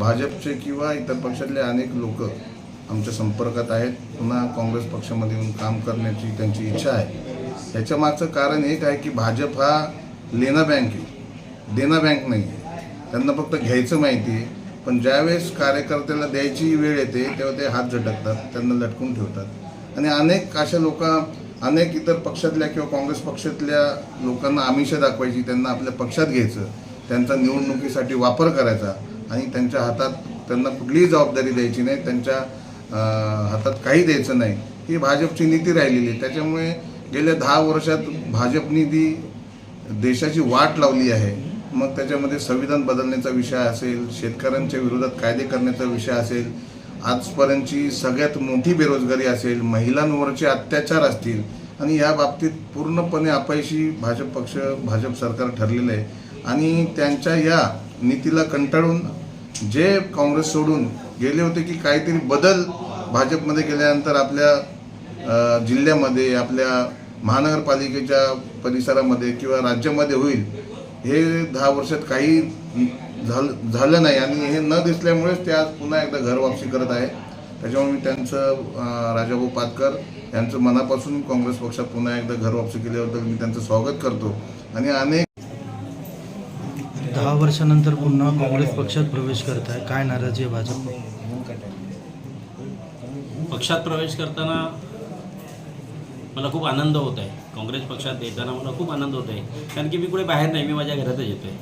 भाजपचे किंवा इतर पक्षातले अनेक लोक आमच्या संपर्कात आहेत. पुन्हा काँग्रेस पक्षामध्ये येऊन काम करण्याची त्यांची इच्छा आहे. याच्या मागचं कारण एक आहे की भाजप हा लेना बँक आहे. देना बँक नाही आहे. त्यांना फक्त घ्यायचं माहिती आहे. पण ज्यावेळेस कार्यकर्त्याला द्यायची वेळ येते तेव्हा ते हात झटकतात त्यांना लटकून ठेवतात. आणि अनेक अशा लोक अनेक इतर पक्षातल्या किंवा काँग्रेस पक्षातल्या लोकांना आमिषं दाखवायची त्यांना आपल्या पक्षात घ्यायचं त्यांचा निवडणुकीसाठी वापर करायचा. आणि त्यांच्या हातात त्यांना कुठलीही जबाबदारी द्यायची नाही त्यांच्या हातात काही द्यायचं नाही. ही भाजपची नीती राहिलेली आहे. त्याच्यामुळे गेल्या दहा वर्षात भाजपनी ती देशाची वाट लावली आहे. मग त्याच्यामध्ये संविधान बदलण्याचा विषय असेल शेतकऱ्यांच्या विरोधात कायदे करण्याचा विषय असेल आजपर्यंतची सगळ्यात मोठी बेरोजगारी असेल महिलांवरचे अत्याचार असतील आणि या बाबतीत पूर्णपणे अपयशी भाजप पक्ष भाजप सरकार ठरलेलं आहे. आणि त्यांच्या या नीतीला कंटाळून जे काँग्रेस सोडून गेले होते की काहीतरी बदल भाजपमध्ये गेल्यानंतर आपल्या जिल्ह्यामध्ये आपल्या महानगरपालिकेच्या परिसरामध्ये किंवा राज्यामध्ये होईल हे दहा वर्षात काही झालं झालं नाही आणि हे न दिसल्यामुळेच ते आज पुन्हा एकदा घर वापसी करत आहे. त्याच्यामुळे मी त्यांचं राजाभाऊ पातकर यांचं मनापासून काँग्रेस पक्षात पुन्हा एकदा घर वापसी केल्याबद्दल मी त्यांचं स्वागत करतो. आणि अनेक दहा वर्षानंतर पुन्हा काँग्रेस पक्षात प्रवेश करत आहे काय नाराजी आहे भाजप? पक्षात प्रवेश करताना मला खूप आनंद होत आहे. काँग्रेस पक्षात येताना मला खूप आनंद होत आहे. कारण की मी कुठे बाहेर नाही मी माझ्या घरातच येतो आहे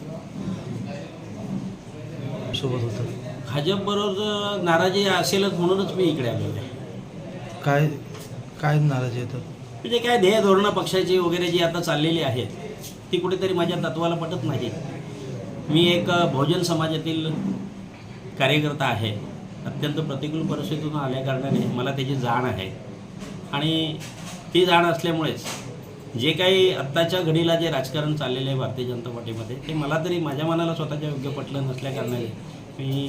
सोबत होतं. भाजपबरोबर नाराजी असेलच म्हणूनच मी इकडे आलेलो आहे. काय काय नाराजी तर? म्हणजे काय ध्येय धोरणं पक्षाची वगैरे जी आता चाललेली आहेत ती कुठेतरी माझ्या तत्वाला पटत नाही मी एक बहुजन समाजातील कार्यकर्ता आहे. अत्यंत प्रतिकूल परिस्थितीतून आल्या कारणाने मला त्याची जाण आहे. आणि ती जाण असल्यामुळेच जे काही आत्ताच्या घडीला जे राजकारण चाललेलं आहे भारतीय जनता पार्टीमध्ये ते मला तरी माझ्या मनाला स्वतःच्या योग्य पटलं नसल्या कारणाने मी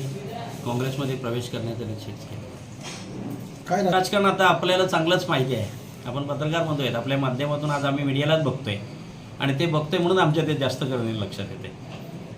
काँग्रेसमध्ये प्रवेश करण्याचा निश्चित केला. काय राजकारण आता आपल्याला चांगलंच माहिती आहे. आपण पत्रकार म्हणतोय आपल्या माध्यमातून आज आम्ही मीडियालाच बघतोय. आणि ते बघतोय म्हणून आमच्या ते जास्त करणे लक्षात येते.